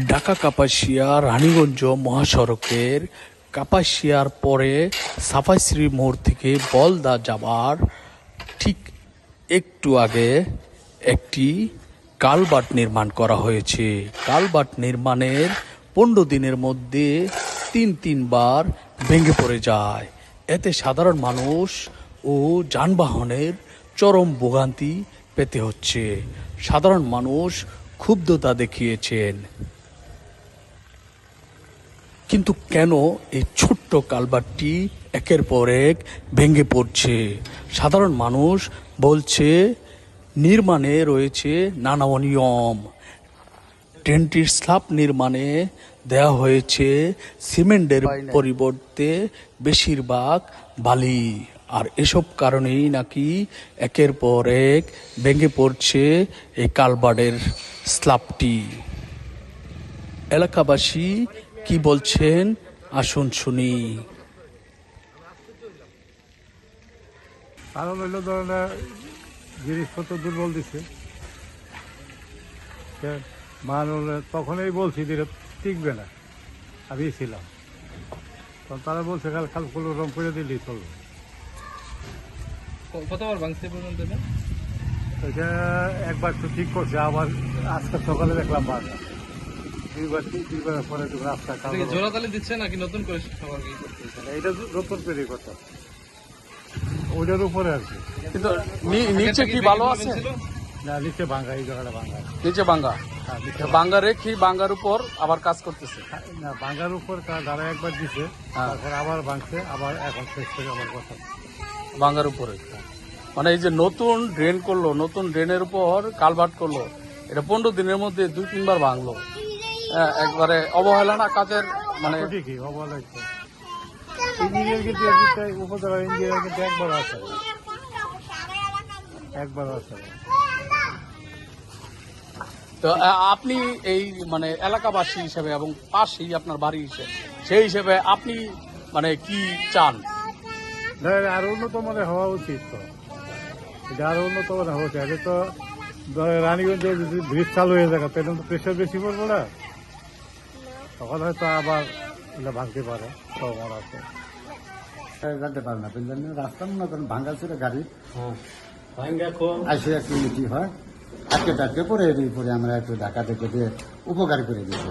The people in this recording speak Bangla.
ঢাকা কাপাসিয়া রানীগঞ্জ মহাসড়কের কাপাসিয়ার পরে সাফাইশ্রী মোড় থেকে বলদা যাবার ঠিক একটু আগে একটি কালবাট নির্মাণ করা হয়েছে। কালবাট নির্মাণের পনেরো দিনের মধ্যে তিন তিনবার ভেঙে পড়ে যায়। এতে সাধারণ মানুষ ও যানবাহনের চরম ভোগান্তি পেতে হচ্ছে। সাধারণ মানুষ ক্ষুব্ধতা দেখিয়েছেন। কিন্তু কেন এই ছোট্ট কালবারটি একের পর এক ভেঙে পড়ছে? সাধারণ মানুষ বলছে, নির্মাণে রয়েছে নানা অনিয়ম। ট্রেনটির স্ল্যাব নির্মাণে দেওয়া হয়েছে সিমেন্টের পরিবর্তে বেশিরভাগ বালি। আর এসব কারণেই নাকি একের পর এক ভেঙে পড়ছে এই কালবার্ডের স্ল্যাবটি এলাকাবাসী কি বলছেন? আসুন শুনি। কারণ হইল ধরেন জিনিসপত্র দুর্বল দিছে। সে মানুষ তখনই বলছি যে টিকবে না। আমি ছিলাম। তখন তারা বলছে কাল কাল কোনো রং করে দিলেই চলবে। কতবার পর্যন্ত? এটা একবার তো ঠিক করছে আবার আজকে সকালে দেখলাম বারবার। দুইবার দুইবার পরে রাস্তা কি জোড়াতালি দিচ্ছে নাকি নতুন করে সবার কি করতেছে এটা নতুন তৈরি করতাম ওইটার উপরে আর কি। কিন্তু নিচে কি ভালো আছে? না নিচে ভাঙ্গা এই জায়গাটা ভাঙ্গা। নিচে বাঙ্গা হ্যাঁ, রেখে উপর আবার কাজ করতেছে? না ভাঙ্গার উপর তারা ধারা একবার দিছে হ্যাঁ। তারপর আবার ভাঙছে আবার এখন শেষ করে আবার কথা বাঙ্গার উপরে? মানে এই যে নতুন ড্রেন করল নতুন ড্রেনের উপর কালভার্ট করল এটা পনেরো দিনের মধ্যে দুই তিনবার ভাঙলো। হ্যাঁ, একবারে অবহেলা না কাজের মানে ঠিকই অবহেলা হচ্ছে। ইঞ্জিনিয়ার কিন্তু এদিকটাই উপজেলা ইঞ্জিনিয়ার কিন্তু একবার আছে। একবার তো আপনি এই মানে এলাকাবাসী হিসেবে এবং পাশেই আপনার বাড়ি হিসেবে সেই হিসেবে আপনি মানে কি চান? আরও উন্নত মানে হওয়া উচিত তো। এটা আরও উন্নত মানে হওয়া উচিত। তো রানীগঞ্জে যদি ব্রিজ চালু হয়ে যায় তাহলে তো প্রেশার বেশি পড়ব না? তখন হয়তো আবার এটা ভাঙতে পারে সম্ভাবনা আছে। জানতে পারে না কিন্তু রাস্তা মনে করেন ভাঙ্গা ছিল গাড়ি। আসে একটু মিটি হয়। টাটকে পরে আমরা একটু ঢাকা থেকে দিয়ে উপকার করে দিয়েছি।